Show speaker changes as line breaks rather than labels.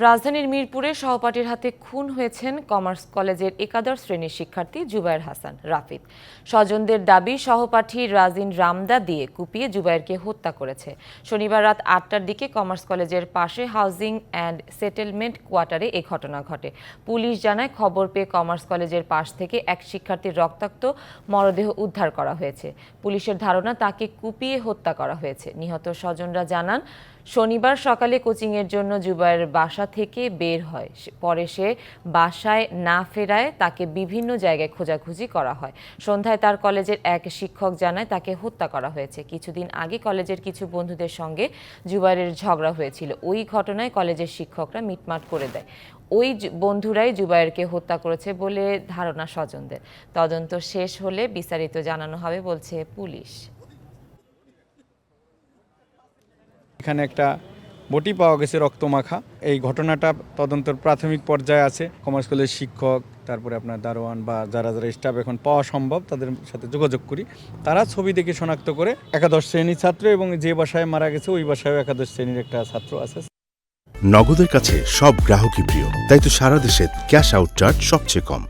রাজধানীর মিরপুরে সহপাঠীর হাতে খুন হয়েছেন কমার্স কলেজের একাদশ শ্রেণির শিক্ষার্থী জুবায়ের হাসান রাফিদ স্বজনদের দাবি, সহপাঠী রাজিন রামদা দিয়ে কুপিয়ে জুবায়েরকে হত্যা করেছে। শনিবার রাত আটটার দিকে কমার্স কলেজের পাশে হাউজিং অ্যান্ড সেটেলমেন্ট কোয়ার্টারে এ ঘটনা ঘটে। পুলিশ জানায়, খবর পেয়ে কমার্স কলেজের পাশ থেকে এক শিক্ষার্থীর রক্তাক্ত মরদেহ উদ্ধার করা হয়েছে। পুলিশের ধারণা, তাকে কুপিয়ে হত্যা করা হয়েছে। নিহত স্বজনরা জানান, শনিবার সকালে কোচিংয়ের জন্য জুবায়ের বাসা থেকে বের হয়। পরে সে বাসায় না ফেরায় তাকে বিভিন্ন জায়গায় খোঁজাখুঁজি করা হয়। সন্ধ্যায় তার কলেজের এক শিক্ষক জানায় তাকে হত্যা করা হয়েছে। কিছুদিন আগে কলেজের কিছু বন্ধুদের সঙ্গে জুবায়ের ঝগড়া হয়েছিল। ওই ঘটনায় কলেজের শিক্ষকরা মিটমাট করে দেয়। ওই বন্ধুরাই জুবাইরকে হত্যা করেছে বলে ধারণা স্বজনদের। তদন্ত শেষ হলে বিস্তারিত জানানো হবে, বলছে পুলিশ।
এখানে একটা বটি পাওয়া গেছে রক্তমাখা। এই ঘটনাটা তদন্তের প্রাথমিক পর্যায়ে আছে। কমার্স কলেজের শিক্ষক, তারপরে আপনার দারোয়ান বা যারা যারা স্টাফ এখন পাওয়া সম্ভব, তাদের সাথে যোগাযোগ করি। তারা ছবি দেখে শনাক্ত করে একাদশ শ্রেণির ছাত্র এবং যে বাসায় মারা গেছে, ওই বাসায়ও একাদশ শ্রেণির একটা ছাত্র আছে।
নগদের কাছে সব গ্রাহকই প্রিয়, তাই তো সারা দেশে ক্যাশ আউট চার্জ সবচেয়ে কম।